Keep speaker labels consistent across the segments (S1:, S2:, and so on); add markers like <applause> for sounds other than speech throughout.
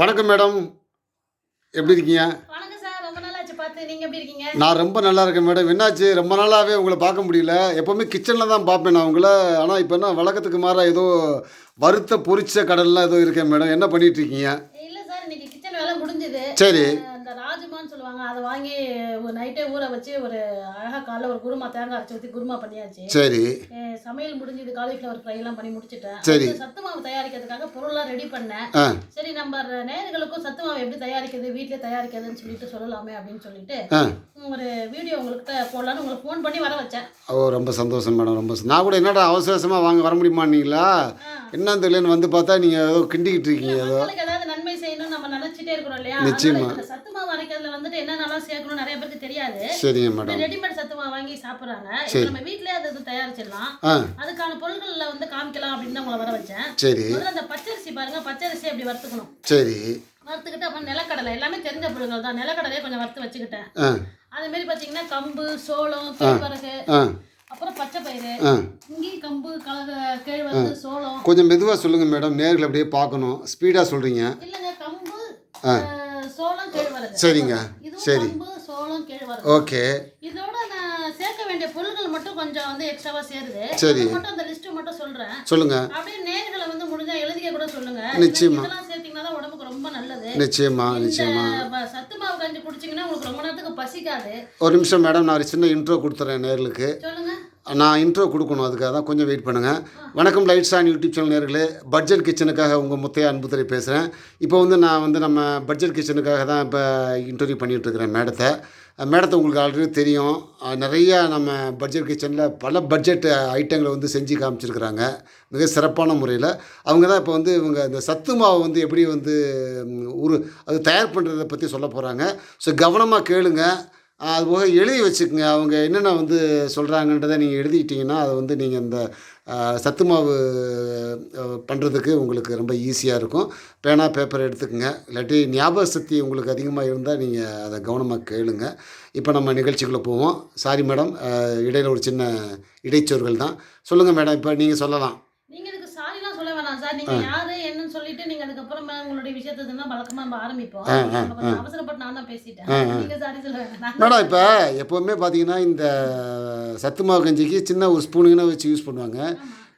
S1: வணக்கம் மேடம். எப்படி இருக்கீங்க? நான் ரொம்ப நல்லா இருக்கேன் மேடம். என்னாச்சு? ரொம்ப நாளாகவே உங்களை பார்க்க முடியல. எப்போவுமே கிச்சனில் தான் பார்ப்பேன் நான் உங்களை. ஆனால் இப்போ என்ன வழக்கத்துக்கு மாறா ஏதோ வறுத்த பொரிச்ச கடல்லாம் ஏதோ இருக்கேன் மேடம். என்ன பண்ணிட்டு இருக்கீங்க?
S2: சார் சொல்லுவாங்க அதை வாங்கி ஒரு நைட்டே ஊற வச்சு ஒரு அழகா காலைல ஒரு குருமா தேங்காய் அரைச்சி ஊற்றி குருமா பண்ணியாச்சு.
S1: சரி.
S2: சமையல் முடிஞ்சது காலிஃப்ளவர் ஃப்ரை எல்லாம் பண்ணி முடிச்சிட்டேன்.
S1: சரி.
S2: சத்து மாவு தயாரிக்கிறதுக்காக பொருள்லாம் ரெடி பண்ணேன். சரி நம்ம நேயர்களுக்கும் சத்து மாவு எப்படி தயாரிக்கிறது வீட்டிலே தயாரிக்கிறதுன்னு சொல்லிட்டு சொல்லலாமே அப்படின்னு சொல்லிட்டு ஒரு வீடியோ உங்கள்கிட்ட போடலான்னு உங்களுக்கு ஃபோன் பண்ணி வர வச்சேன்.
S1: ஓ ரொம்ப சந்தோஷம் மேடம் ரொம்ப. நான் கூட என்னடா அவசர அவசரமாக வாங்க வர முடியுமான்னீங்களா?
S2: ஆ.
S1: என்ன தெரியலன்னு வந்து பார்த்தா நீங்கள் ஏதோ கிண்டிக்கிட்டு இருக்கீங்க ஏதோ.
S2: ஏதாவது நன்மை செய்யணும்னு நம்ம நினைச்சிட்டே இருக்கிறோம் இல்லையா?
S1: நிச்சயமா.
S2: வந்துட்டு என்னென்னலாம் சேர்க்கணும் நிறைய பேருக்கு தெரியாது.
S1: சரிங்க மேடம்.
S2: ரெடிமேட் சத்து மாவு வாங்கி சாப்பிடுறாங்க. இப்போ. நம்ம வீட்லயே அதை தயாரிச்சிடலாம். அதுக்கான பொருட்கள்ல வந்து காமிக்கலாம் அப்படின்னு தான் உங்களை வர வச்சேன்.
S1: சரி.
S2: முதல்ல அந்த பச்சரிசி பாருங்க. பச்சரிசி அப்படி வறுத்துக்கணும்?
S1: சரி.
S2: வறுத்துக்கிட்டு அப்புறம் நிலக்கடலை. எல்லாமே தெரிஞ்ச பொருட்கள் தான். நிலக்கடலையே கொஞ்சம் வறுத்து வச்சுக்கிட்டேன். அதே மாதிரி பார்த்தீங்கன்னா கம்பு சோளம் கேழ்வரகு அப்புறம் பச்சை பயிறு இங்கேயும் கம்பு கலக கேழ்வரகு சோளம்.
S1: கொஞ்சம் மெதுவாக சொல்லுங்கள் மேடம். நேரில் அப்படியே பார்க்கணும். ஸ்பீடாக சொல்கிறீங்க
S2: இல்லைங்க கம்பு சோளம் கேழ்வரகு.
S1: சரிங்க. சரி.
S2: சோளம் கேழ்வரகு.
S1: ஓகே.
S2: இதோட நான் சேர்க்க வேண்டிய பொருட்கள் மட்டும் கொஞ்சம் வந்து எக்ஸ்ட்ராவா சேருது.
S1: சரி.
S2: மட்டும் அந்த லிஸ்ட் மட்டும் சொல்றேன்.
S1: சொல்லுங்கள்
S2: அப்படியே நேர்களை வந்து முடிஞ்சா எழுதிக்க கூட சொல்லுங்க.
S1: நிச்சயமா.
S2: இதெல்லாம் சேர்த்தீங்கன்னா தான் உடம்புக்கு ரொம்ப நல்லது.
S1: நிச்சயமா நிச்சயமா.
S2: சத்து மாவு கஞ்சி குடிச்சீங்கன்னா உங்களுக்கு ரொம்ப நேரத்துக்கு பசிக்காது.
S1: ஒரு நிமிஷம் மேடம் நான் ஒரு சின்ன இன்ட்ரோ கொடுத்துறேன் நேர்களுக்கு.
S2: சொல்லுங்க.
S1: நான் இன்ட்ரோ கொடுக்கணும் அதுக்காக தான் கொஞ்சம் வெயிட் பண்ணுங்கள் வணக்கம் லைட்ஸ் ஆன் யூடியூப் சேனல் நேர்களே. பட்ஜெட் கிச்சனுக்காக உங்கள் முத்தையா அன்புத்துறை பேசுகிறேன் இப்போ வந்து நான் வந்து நம்ம பட்ஜெட் கிச்சனுக்காக தான் இப்போ இன்டர்வியூ பண்ணிகிட்ருக்கிறேன் மேடத்தை. மேடத்தை உங்களுக்கு ஆல்ரெடி தெரியும். நிறையா நம்ம பட்ஜெட் கிச்சனில் பல பட்ஜெட் ஐட்டங்களை வந்து செஞ்சு காமிச்சிருக்கிறாங்க. மிக சிறப்பான முறையில். அவங்க தான் இப்போ வந்து இவங்க இந்த சத்து மாவு வந்து எப்படி வந்து ஒரு உரு அது தயார் பண்ணுறதை பற்றி சொல்ல போகிறாங்க ஸோ கவனமாக கேளுங்கள் அது போக எழுதி வச்சுக்கோங்க. அவங்க என்னென்ன வந்து சொல்கிறாங்கன்றதை நீங்கள் எழுதிக்கிட்டிங்கன்னா அதை வந்து நீங்கள் இந்த சத்து மாவு பண்ணுறதுக்கு உங்களுக்கு ரொம்ப ஈஸியாக இருக்கும். பேனா பேப்பர் எடுத்துக்கோங்க. இல்லாட்டி ஞாபக சக்தி உங்களுக்கு அதிகமாக இருந்தால் நீங்கள் அதை கவனமாக கேளுங்க. இப்போ நம்ம நிகழ்ச்சிக்குள்ளே போவோம். சாரி மேடம் இடையில ஒரு சின்ன இடைச்சொற்கள் தான். சொல்லுங்கள் மேடம் இப்போ நீங்கள் சொல்லலாம்.
S2: நீங்க இதுக்கு சாரிலாம் சொல்ல வேணாம் சார். நீங்க யாரு சொல்லிட்டு நீங்க அதுக்கப்புறம் உங்களுடைய விஷயத்தை சொன்னா வழக்கமா நம்ம ஆரம்பிப்போம். அவசரப்பட்டு நான் தான் பேசிட்டேன். நீங்க சாரி
S1: இப்போ எப்போவுமே பார்த்தீங்கன்னா இந்த சத்து மாவு கஞ்சிக்கு சின்ன ஒரு ஸ்பூனுங்கன்னு வச்சு யூஸ் பண்ணுவாங்க.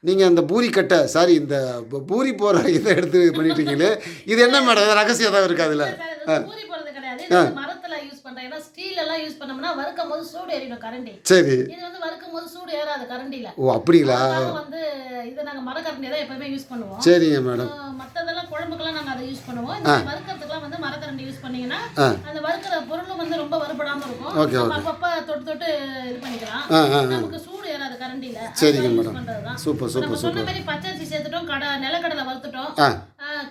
S1: நீங்கள் அந்த பூரி கட்டை சாரி இந்த பூரி போகிற இதை எடுத்து பண்ணிட்டு இருக்கீங்களே? இது என்ன மேடம்? ரகசியம் ஏதாவது இருக்கா அதில்?
S2: மரத்துல யூஸ் பண்றேன் ஏன்னா ஸ்டீல் எல்லாம் யூஸ் பண்ணோம்னா வறுக்கும் போது சூடு ஏறிடும் கரண்டி.
S1: சரி.
S2: இது வந்து வறுக்கும் போது சூடு ஏறாது கரண்டில
S1: ஓ அப்படிங்களா?
S2: அதனால வந்து இதை நாங்க மரக்கரண்டி தான் எப்பவுமே யூஸ் பண்ணுவோம்.
S1: சரிங்க மேடம்.
S2: குழம்புக்கெல்லாம் நாங்க அதை யூஸ் பண்ணுவோம். இந்த வறுக்கிறதுக்குலாம் வந்து மரக்கரண்டி யூஸ் பண்ணீங்கன்னா. அந்த வறுக்கிற பொருளும் வந்து ரொம்ப வறுபடாம இருக்கும். நம்ம அப்பப்ப தொட்டு தொட்டு இது பண்ணிக்கலாம். நமக்கு சூடு ஏறாது கரண்டில
S1: சரிங்க மேடம். சூப்பர்
S2: நம்ம
S1: சூப்பர்
S2: சொன்ன மாதிரி பச்சரிசி சேர்த்துட்டோம். கடை நிலக்கடலை வறுத்துட்டோம்.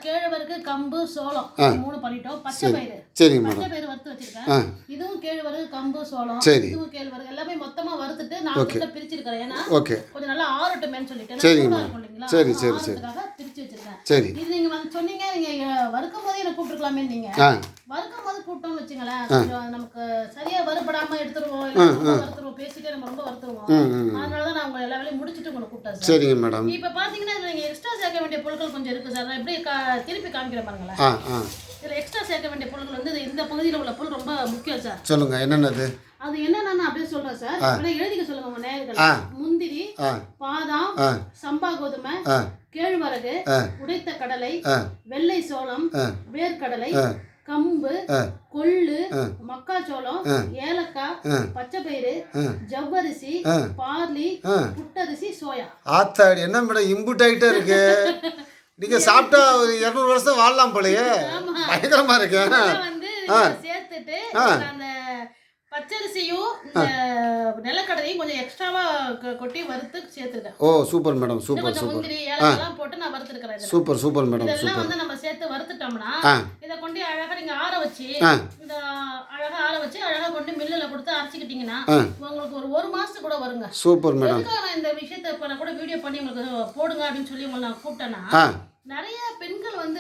S2: கேழ்வரகு கம்பு சோளம் மூணு பண்ணிட்டோம். பச்சை பயிறு.
S1: சரிங்க மேடம்.
S2: பச்சை பயிறு வறுத்து வச்சிருக்கேன். இதுவும் கேழ்வரகு கம்பு சோளம்
S1: சரி.
S2: இதுவும் கேழ்வரகு. எல்லாமே மொத்தமா வறுத்துட்டு கிட்ட பிரிச்சிருக்கிறேன். ஏன்னா கொஞ்சம் நல்லா ஆறட்டுமேன்னு சொல்லிட்டு. இல்லைங்களா?
S1: சரி, சரி, சரி. சரி.
S2: இது நீங்க வந்து சொன்னீங்க நீங்க வறுக்கும் போதே என்ன கூப்பிட்டுருக்கலாமே நீங்க. வறுக்கும் போது கூப்பிட்டோம்னு வச்சுங்களேன் நமக்கு சரியா வறுபடாம எடுத்துருவோம் வறுத்துருவோம் பேசிட்டே நம்ம ரொம்ப வறுத்துருவோம். அதனாலதான் நான் உங்க எல்லா வேலையும் முடிச்சுட்டு உங்களை கூப்பிட்டேன் சார்.
S1: சரிங்க மேடம்.
S2: இப்ப பாத்தீங்கன்னா இதுல நீங்க எக்ஸ்ட்ரா சேர்க்க வேண்டிய பொருட்கள் கொஞ்சம் இருக்கு சார். நான் எப்படி திருப்பி காமிக்கிறேன் பாருங்களேன். இதுல எக்ஸ்ட்ரா சேர்க்க வேண்டிய பொருட்கள் வந்து இந்த பகுதியில் உள்ள பொருள் ரொம்ப முக்கியம் சார்.
S1: சொல்லுங்கள் என்னென்னது?
S2: அது என்னன்னா நான் அப்படியே சொல்றேன் சார் எழுதிக்க சொல்லுங்க. நேயர்கள் முந்திரி பாதாம் சம்பா கோதுமை கேழ்வரகு. உடைத்த கடலை வெள்ளை சோளம். வேர்க்கடலை. கம்பு. கொள்ளு. மக்காச்சோளம். ஏலக்காய்
S1: ஆ.
S2: ஜவ்வரிசி. பார்லி புட்டரிசி சோயா
S1: ஆத்தாடி என்ன மேடம் இம்புட் ஆகிட்டே இருக்கு நீங்க சாப்பிட்டா ஒரு இரநூறு வருஷம் வாழலாம் போலயே பயங்கரமா இருக்கு
S2: வந்து சேர்த்துட்டு அந்த பச்சரிசியும் இந்த நிலக்கடலையும் கொஞ்சம் எக்ஸ்ட்ராவா கொட்டி வறுத்து சேர்த்துருக்கேன்
S1: ஓ சூப்பர் மேடம் சூப்பர் சூப்பர்.
S2: ஏலக்காய்லாம் போட்டு நான் வறுத்துருக்கிறேன்.
S1: சூப்பர் சூப்பர் மேடம்
S2: இதெல்லாம் வந்து நம்ம சேர்த்து வறுத்துட்டோம்னா இதை கொண்டு அழகா நீங்க ஆற வச்சு இந்த அழகா ஆற வச்சு அழகா கொண்டு மில்லுல கொடுத்து அரைச்சிக்கிட்டீங்கன்னா. உங்களுக்கு ஒரு ஒரு மாசத்துக்கு கூட வருங்க.
S1: Super madam.
S2: இந்த விஷயத்த கூட வீடியோ பண்ணி உங்களுக்கு போடுங்க அப்படின்னு சொல்லி உங்களை நான் கூப்பிட்டேன்னா நிறைய பெண்கள் வந்து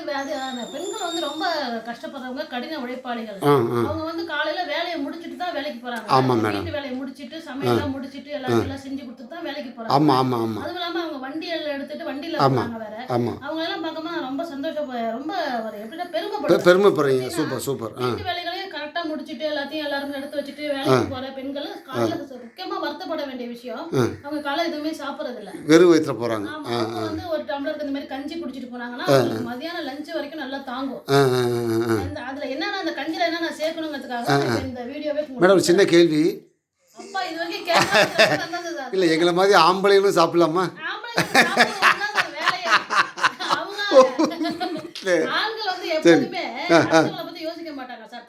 S2: பெண்கள் வந்து ரொம்ப கஷ்டப்படுறவங்க கடின உழைப்பாளிகள். அவங்க வந்து காலையில வேலையை முடிச்சிட்டு தான் வேலைக்கு போறாங்க.
S1: ஆமா.
S2: வீட்டு வேலையை முடிச்சிட்டு சமையல்லாம் முடிச்சிட்டு எல்லாம் எல்லாம் செஞ்சு கொடுத்துட்டு தான் வேலைக்கு போறாங்க.
S1: ஆமாம் ஆமாம் ஆமாம்
S2: அதுவும் இல்லாம அவங்க வண்டியில எடுத்துட்டு வண்டியில
S1: ஆமா.
S2: போறாங்க வேற. அவங்க எல்லாம் பார்க்கும்போது ரொம்ப சந்தோஷம் ரொம்ப ஒரு எப்படின்னா பெருமைப்படுறேன்
S1: பெருமைப்படுறீங்க. Super super. ஆ.
S2: முடிச்சிட்டு எல்லாத்தையும் எல்லாரும் எடுத்து வச்சுட்டு வேலைக்கு போற பெண்கள் காலையில முக்கியமா வருத்தப்பட வேண்டிய விஷயம். அவங்க காலையில எதுவுமே சாப்பிடுறது இல்ல
S1: வெறும் வயிற்றுல
S2: அவங்க வந்து ஒரு டம்ளருக்கு இந்த மாதிரி கஞ்சி குடிச்சிட்டு போனாங்கன்னா மதியானம் லஞ்ச் வரைக்கும் நல்லா தாங்கும். அதுல என்னன்னா அந்த கஞ்சில என்னென்ன சேர்க்கணுங்கிறதுக்காக இந்த வீடியோவே
S1: மேடம் சின்ன கேள்வி. இல்லை எங்களை மாதிரி ஆம்பளைங்களும் சாப்பிடலாமா?
S2: சார்.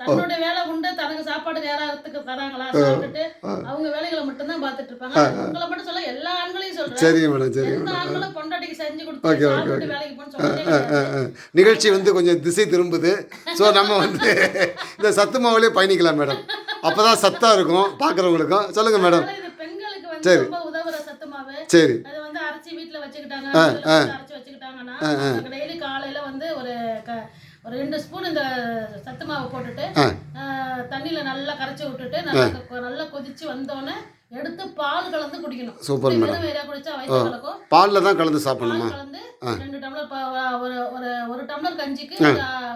S2: தன்னோட வேலை உண்டு தனக்கு சாப்பாடு நேரத்துக்கு தராங்களா சாப்பிட்டுட்டு அவங்க வேலைகளை மட்டும் தான் பார்த்துட்டு இருப்பாங்க. உங்களை மட்டும் சொல்ல எல்லா ஆண்களையும் சொல்றேன்.
S1: சரிங்க மேடம் சரி
S2: ஆண்களும் பொண்டாட்டிக்கு செஞ்சு கொடுத்து சாப்பிட்டு வேலைக்கு போன்னு.
S1: நிகழ்ச்சி வந்து கொஞ்சம் திசை திரும்புது. ஸோ நம்ம வந்து <laughs> இந்த சத்து மாவுலேயே பயணிக்கலாம் மேடம். அப்போ தான் சத்தாக இருக்கும் பார்க்குறவங்களுக்கும் சொல்லுங்கள் மேடம்.
S2: அதனால இது பெண்களுக்கு வந்து ரொம்ப உதவுற சத்து மாவு.
S1: சரி.
S2: அது வந்து அரைச்சி வீட்ல வச்சுக்கிட்டாங்க அரைச்சி வச்சுக்கிட்டாங்கன்னா டெய்லி காலையில வந்து ஒரு க- ஒரு ரெண்டு ஸ்பூன் இந்த சத்து மாவு போட்டுட்டு தண்ணியில நல்லா கரைச்சி விட்டுட்டு நல்லா நல்லா கொதிச்சு வந்தோடனே எடுத்து பால் கலந்து குடிக்கணும்.
S1: Super madam.
S2: குடிச்சா வயிற்று கலக்கும்
S1: பாலில் தான் கலந்து சாப்பிடணுமா?
S2: கலந்து ரெண்டு டம்ளர் ஒரு ஒரு ஒரு டம்ளர் கஞ்சிக்கு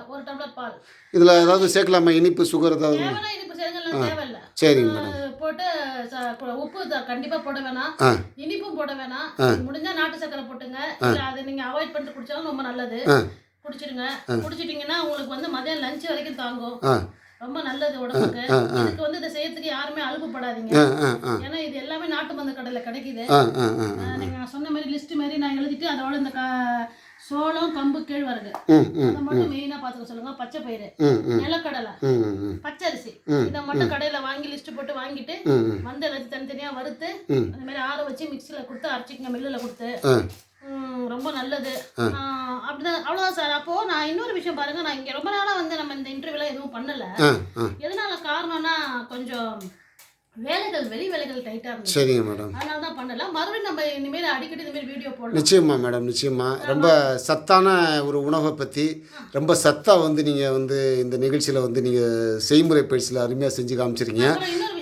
S2: ஒரு- டம்ளர் பால்.
S1: இதில் ஏதாவது சேர்க்கலாமா? இனிப்பு சுகர் ஏதாவது?
S2: இனிப்பு சேர்க்கலாம் தேவையில்ல.
S1: சரிங்க மேடம்.
S2: போட்டு உப்பு த- கண்டிப்பா போட வேணாம். இனிப்பும் போட வேணாம். முடிஞ்சா நாட்டு சக்கரை போட்டுங்க. இல்ல அதை நீங்க அவாய்ட் பண்ணிட்டு குடிச்சாலும் ரொம்ப நல்லது. குடிச்சிடுங்க குடிச்சிட்டீங்கன்னா உங்களுக்கு வந்து மதியம் லஞ்ச் வரைக்கும் தாங்கும். ரொம்ப நல்லது உடம்புக்கு. இதுக்கு வந்து இதை செய்யறதுக்கு யாருமே
S1: ஆ
S2: ஏன்னா இது எல்லாமே நாட்டு மருந்து கடையில கிடைக்குது. நீங்க நான் சொன்ன மாதிரி லிஸ்ட் மாதிரி நான் எழுதிட்டு அதோட இந்த சோளம் கம்பு கேழ்வரகு. அதை மட்டும் மெயினா பாத்துக்க சொல்லுங்க. பச்சை பயிறு நிலக்கடலை
S1: ம்
S2: பச்சரிசி. இதை மட்டும் கடையில வாங்கி லிஸ்ட் போட்டு வாங்கிட்டு வந்து எல்லாத்தையும் தனித்தனியா வறுத்து. அந்த மாதிரி ஆற வச்சு மிக்சியில் கொடுத்து அரைச்சிக்கங்க மில்லில் கொடுத்து. ரொம்ப நல்லது. ஆஹ் அப்படிதான். அவ்வளோதான் சார். அப்போ நான் இன்னொரு விஷயம் பாருங்க. நான் இங்க ரொம்ப நாளா வந்து நம்ம இந்த இன்டர்வியூலாம் எதுவும் பண்ணல. எதனால காரணம்னா கொஞ்சம் வேலைகள் வெளி வேலைகள் டைட்டா இருந்துச்சு.
S1: சரிங்க மேடம்
S2: அதனால தான் பண்ணல. மறுபடியும் நம்ம இனிமேல் அடிக்கடி இந்த மாதிரி வீடியோ போடலாம்.
S1: நிச்சயமா மேடம் நிச்சயமா. ரொம்ப சத்தான ஒரு உணவை பற்றி ரொம்ப சத்தாக வந்து நீங்கள் வந்து இந்த நிகழ்ச்சியில் வந்து நீங்கள் செய்முறை பயிற்சியில் அருமையாக செஞ்சு காமிச்சிருக்கீங்க.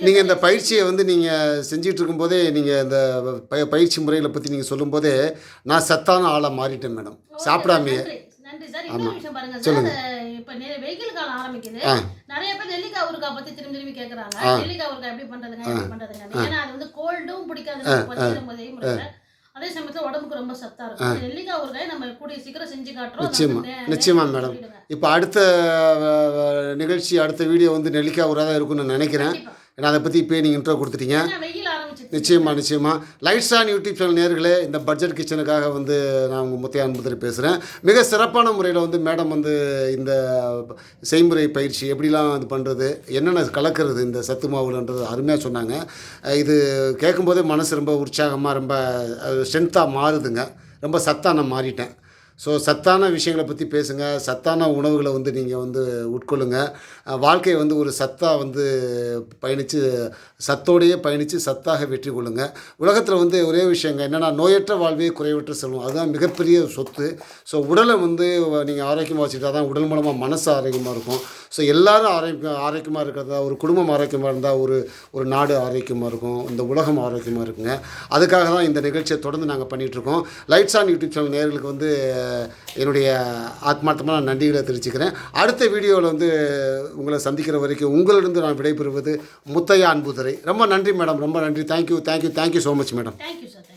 S1: நீங்கள் இந்த பயிற்சியை வந்து நீங்கள் செஞ்சிட்டு இருக்கும்போதே நீங்கள் இந்த ப பயிற்சி முறைகளை பற்றி நீங்கள் சொல்லும்போதே நான் சத்தான ஆளாக மாறிட்டேன் மேடம் சாப்பிடாமையே.
S2: பாருங்க. சார் இப்போ வெயில் காலம் ஆரம்பிக்குது. நிறைய பேர் நெல்லிக்காய் ஊறுகாய் பத்தி திரும்பி திரும்பி கேக்குறாங்க. நெல்லிக்காய் ஊறுகாய் எப்படி பண்றதுங்க எப்படி பண்றதுங்க. ஏன்னா அது வந்து கோல்டும் பிடிக்காது. அதே சமயத்துல உடம்புக்கு ரொம்ப சத்தா இருக்கும். நெல்லிக்காய் ஊறுகாய் நம்ம கூடிய சீக்கிரம் செஞ்சு காட்டுறோம்.
S1: நிச்சயமா நிச்சயமா மேடம். இப்போ அடுத்த நிகழ்ச்சி அடுத்த வீடியோ வந்து நெல்லிக்காய் உராக தான் இருக்கும்னு நான் நினைக்கிறேன். ஏன்னா அதை பற்றி இப்போ நீங்கள் இன்ட்ரோ கொடுத்துட்டீங்க.
S2: நிச்சயமாக நிச்சயமாக
S1: நிச்சயமா நிச்சயமா. லைட்ஸ் ஆன் யூடியூப் சேனல் நேர்களே இந்த பட்ஜெட் கிச்சனுக்காக வந்து நான் உங்கள் முத்தைய அன்புதரை பேசுகிறேன் மிக சிறப்பான முறையில் வந்து மேடம் வந்து இந்த செய்முறை பயிற்சி எப்படிலாம் இது பண்ணுறது என்னென்ன கலக்கிறது இந்த சத்து மாவுலன்றது அருமையாக சொன்னாங்க. இது கேட்கும்போதே மனசு ரொம்ப உற்சாகமாக ரொம்ப ஸ்ட்ரென்த்தாக மாறுதுங்க. ரொம்ப சத்தாக நான் மாறிட்டேன். ஸோ சத்தான விஷயங்களை பற்றி பேசுங்க. சத்தான உணவுகளை வந்து நீங்கள் வந்து உட்கொள்ளுங்க. வாழ்க்கையை வந்து ஒரு சத்தாக வந்து பயணித்து சத்தோடையே பயணித்து சத்தாக வெற்றி கொள்ளுங்க. உலகத்தில் வந்து ஒரே விஷயங்க என்னென்னா நோயற்ற வாழ்வே குறைவற்ற செல்வம் அதுதான் மிகப்பெரிய சொத்து. ஸோ உடலை வந்து நீங்கள் ஆரோக்கியமாக வச்சுக்கிட்டா தான் உடல் மூலமாக மனசு ஆரோக்கியமாக இருக்கும். ஸோ எல்லாரும் ஆரோக்கியம் ஆரோக்கியமாக இருக்கிறதா ஒரு குடும்பம் ஆரோக்கியமாக இருந்தால் ஒரு ஒரு நாடு ஆரோக்கியமாக இருக்கும். இந்த உலகம் ஆரோக்கியமாக இருக்குங்க. அதுக்காக தான் இந்த நிகழ்ச்சியை தொடர்ந்து நாங்கள் பண்ணிகிட்ருக்கோம் லைட்ஸ் ஆன் யூடியூப் சேனல் நேர்களுக்கு வந்து என்னுடைய ஆத்மார்த்தமாக நான் நன்றிகளை தெரிவிச்சுக்கிறேன். அடுத்த வீடியோவில் வந்து உங்களை சந்திக்கிற வரைக்கும் உங்களிடம் நான் விடைபெறுவது முத்தையா அன்புதுரை. ரொம்ப நன்றி மேடம் ரொம்ப நன்றி. Thank you thank you thank you so much madam
S2: thank you sir